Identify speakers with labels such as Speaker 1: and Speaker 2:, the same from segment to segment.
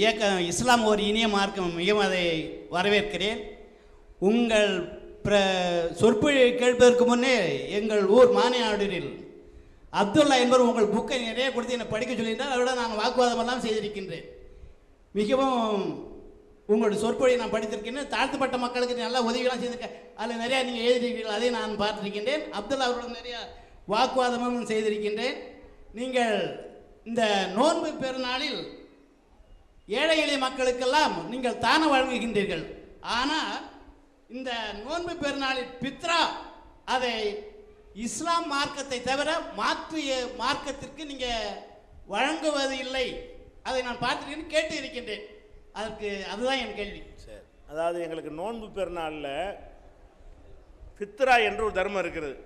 Speaker 1: இயக்கம் இஸ்லாம் ஒரு இனிய மார்க்கம். மிகவும் அதை வரவேற்கிறேன். உங்கள் பிர சொற்பொழிவை கேட்பதற்கு முன்னே எங்கள் ஊர் மானியாடூரில் அப்துல்லா என்பவர் உங்கள் புக்கை நிறைய கொடுத்து என்னை படிக்க சொல்லியிருந்தால் அதோட நான் வாக்குவாதமெல்லாம் செய்திருக்கின்றேன். மிகவும் உங்களுடைய சொற்பொழியை நான் படித்திருக்கின்றேன். தாழ்த்தப்பட்ட மக்களுக்கு நல்லா உதவிகளாக செய்திருக்கேன் அதில் நிறையா நீங்கள் எழுதியிருக்கீர்கள் அதை நான் பார்த்திருக்கின்றேன். அப்துல்லா அவருடன் நிறையா வாக்குவாதமும் செய்திருக்கின்றேன். நீங்கள் இந்த நோன்பு பெருநாளில் ஏழை எளிய மக்களுக்கெல்லாம் நீங்கள் தானே வழங்குகின்றீர்கள். ஆனால் இந்த நோன்பு பெருநாளில் பித்ரா அதை இஸ்லாம் மார்க்கத்தை தவிர மாற்று மார்க்கத்திற்கு நீங்கள் வழங்குவது இல்லை. அதை நான் பார்த்துருக்கேன்னு கேட்டு இருக்கின்றேன். அதற்கு அதுதான் என் கேள்வி.
Speaker 2: சரி. அதாவது எங்களுக்கு நோன்பு பெருநாளில் பித்ரா என்று ஒரு தர்மம் இருக்கிறது.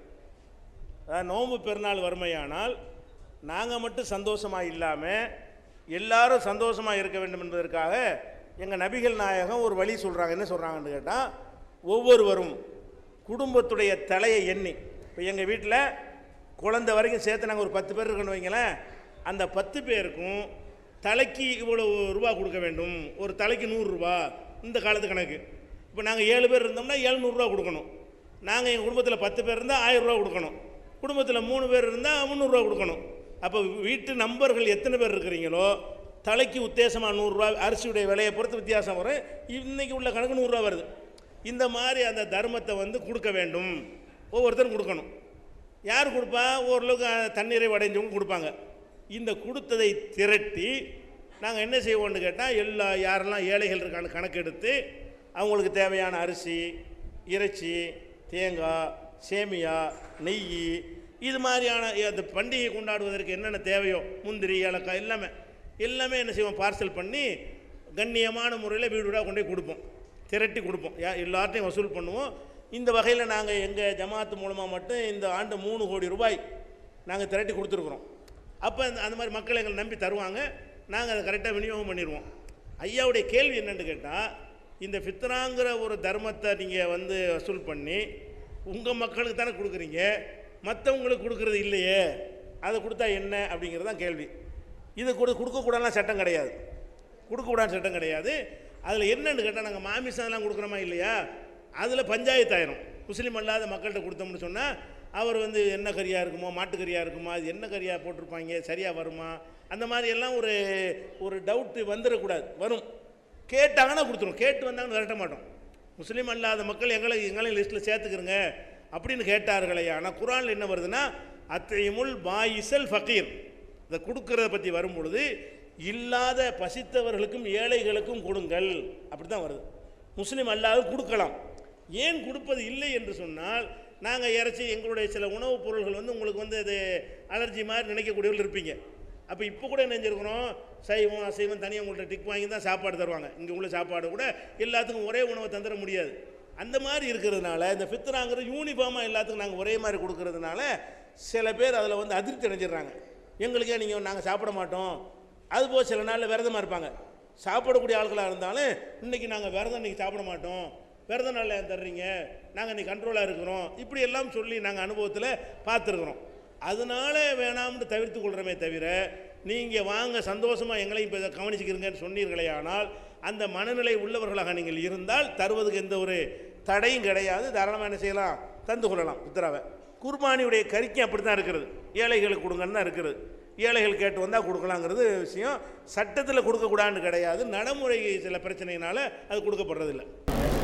Speaker 2: அதாவது நோன்பு பெருநாள் வறுமையானால் நாங்கள் மட்டும் சந்தோஷமாக இல்லாமல் எல்லாரும் சந்தோஷமாக இருக்க வேண்டும் என்பதற்காக எங்கள் நபிகள் நாயகம் ஒரு வழி சொல்கிறாங்க என்ன சொல்கிறாங்கன்னு கேட்டால் ஒவ்வொருவரும் குடும்பத்துடைய தலையை எண்ணி இப்போ எங்கள் வீட்டில் குழந்தை வரைக்கும் சேர்த்து நாங்கள் ஒரு பத்து பேர் இருக்கணும் வைங்களேன். அந்த பத்து பேருக்கும் தலைக்கு இவ்வளோ ரூபா கொடுக்க வேண்டும். ஒரு தலைக்கு நூறுரூவா இந்த காலத்து கணக்கு. இப்போ நாங்கள் ஏழு பேர் இருந்தோம்னா ஏழ்நூறுரூவா கொடுக்கணும். நாங்கள் எங்கள் குடும்பத்தில் பத்து பேர் இருந்தால் ஆயிரம் ரூபா கொடுக்கணும். குடும்பத்தில் மூணு பேர் இருந்தால் முந்நூறுரூவா கொடுக்கணும். அப்போ வீட்டு நம்பர்கள் எத்தனை பேர் இருக்கிறீங்களோ தலைக்கு உத்தேசமாக நூறுரூவா அரிசியுடைய விலையை பொறுத்து வித்தியாசம் வரும். இன்றைக்கி உள்ள கணக்கு நூறுரூவா வருது. இந்த மாதிரி அந்த தர்மத்தை வந்து கொடுக்க வேண்டும். ஒவ்வொருத்தரும் கொடுக்கணும். யார் கொடுப்பா? ஓரளவுக்கு தண்ணீரை அடைஞ்சவங்க கொடுப்பாங்க. இந்த கொடுத்ததை திரட்டி நாங்கள் என்ன செய்வோம்னு கேட்டால் எல்லா யாரெல்லாம் ஏழைகள் இருக்கான்னு கணக்கெடுத்து அவங்களுக்கு தேவையான அரிசி இறைச்சி தேங்காய் சேமியா நெய் இது மாதிரியான அந்த பண்டிகை கொண்டாடுவதற்கு என்னென்ன தேவையோ முந்திரி ஏலக்காய் எல்லாமே எல்லாமே என்ன செய்வோம் பார்சல் பண்ணி கண்ணியமான முறையில் வீடு வீடாக கொண்டு போய் கொடுப்போம். திரட்டி கொடுப்போம். யா எல்லார்ட்டையும் வசூல் பண்ணுவோம். இந்த வகையில் நாங்கள் எங்கள் ஜமாத்து மூலமாக மட்டும் இந்த ஆண்டு மூணு கோடி ரூபாய் நாங்கள் திரட்டி கொடுத்துருக்குறோம். அப்போ அந்த அந்த மாதிரி மக்கள் எங்களை நம்பி தருவாங்க. நாங்கள் அதை கரெக்டாக விநியோகம் பண்ணிடுவோம். ஐயாவுடைய கேள்வி என்னென்னு கேட்டால் இந்த ஃபித்ராங்கிற ஒரு தர்மத்தை நீங்கள் வந்து வசூல் பண்ணி உங்கள் மக்களுக்கு தானே கொடுக்குறீங்க. மற்றவங்களுக்கு கொடுக்குறது இல்லையே அதை கொடுத்தா என்ன அப்படிங்கிறது தான் கேள்வி. இது கொடு கொடுக்கக்கூடாதுலாம் சட்டம் கிடையாது. கொடுக்கக்கூடாது சட்டம் கிடையாது. அதில் என்னென்னு கேட்டால் நாங்கள் மாமிசம்லாம் கொடுக்குறோமா இல்லையா? அதில் பஞ்சாயத்து ஆயிரும். முஸ்லீம் அல்லாத மக்கள்கிட்ட கொடுத்தோம்னு சொன்னால் அவர் வந்து என்ன கறியாக இருக்குமோ மாட்டுக்கறியாக இருக்குமா அது என்ன கறியாக போட்டிருப்பாங்க சரியாக வருமா? அந்த மாதிரி எல்லாம் ஒரு ஒரு டவுட்டு வந்துடக்கூடாது வரும். கேட்டாங்கன்னா கொடுத்துரும். கேட்டு வந்தாங்கன்னு விரட்ட மாட்டோம். முஸ்லீம் அல்லாத மக்கள் எங்களை எங்களையும் லிஸ்ட்டில் சேர்த்துக்கிறங்க அப்படின்னு கேட்டார்களே ஆனால் குரானில் என்ன வருதுன்னா அத்தைமுல் பாயிசல் ஃபக்கீர் இதை கொடுக்கறத பற்றி வரும்பொழுது இல்லாத பசித்தவர்களுக்கும் ஏழைகளுக்கும் கொடுங்கள். அப்படி தான் வருது. முஸ்லீம் அல்லாத கொடுக்கலாம். ஏன் கொடுப்பது இல்லை என்று சொன்னால் நாங்கள் இறைச்சி எங்களுடைய சில உணவுப் பொருள்கள் வந்து உங்களுக்கு வந்து அது அலர்ஜி மாதிரி நினைக்கக்கூடியவர்கள் இருப்பீங்க. அப்போ இப்போ கூட என்ன சைவம் அசைவம் தனியாக உங்கள்கிட்ட டிக் வாங்கி தான் சாப்பாடு தருவாங்க. இங்கே உள்ள சாப்பாடு கூட எல்லாத்துக்கும் ஒரே உணவை தந்துட முடியாது. அந்த மாதிரி இருக்கிறதுனால இந்த ஃபித்ராங்கிறது யூனிஃபார்மாக எல்லாத்துக்கும் நாங்கள் ஒரே மாதிரி கொடுக்கறதுனால சில பேர் அதில் வந்து அதிருப்தி அடைஞ்சிடுறாங்க. எங்களுக்கே நீங்கள் நாங்கள் சாப்பிட மாட்டோம். அதுபோக சில நாளில் விரதமாக இருப்பாங்க. சாப்பிடக்கூடிய ஆட்களாக இருந்தாலும் இன்றைக்கி நாங்கள் விரதம் இன்றைக்கி சாப்பிட மாட்டோம். விரத நாளில் ஏன் தர்றீங்க? நாங்கள் இன்றைக்கி கண்ட்ரோலாக இருக்கிறோம். இப்படி எல்லாம் சொல்லி நாங்கள் அனுபவத்தில் பார்த்துருக்குறோம். அதனால வேணாம்னு தவிர்த்து கொள்கிறோமே தவிர நீங்கள் வாங்க சந்தோஷமாக எங்களையும் இப்போ கவனிச்சுக்கிறீங்கன்னு சொன்னீர்களே ஆனால் அந்த மனநிலை உள்ளவர்களாக நீங்கள் இருந்தால் தருவதுக்கு எந்த ஒரு தடையும் கிடையாது. தாராளமாக என்ன செய்யலாம்? தந்து கொள்ளலாம் உத்தரவை. குர்பானியுடைய கறிக்கு அப்படி தான் இருக்கிறது. ஏழைகளுக்கு கொடுங்கன்னு தான் இருக்கிறது. ஏழைகள் கேட்டு வந்தால் கொடுக்கலாங்கிறது விஷயம். சட்டத்தில் கொடுக்கக்கூடாதுன்னு கிடையாது. நடைமுறை சில பிரச்சனையினால அது கொடுக்கப்படுறதில்லை.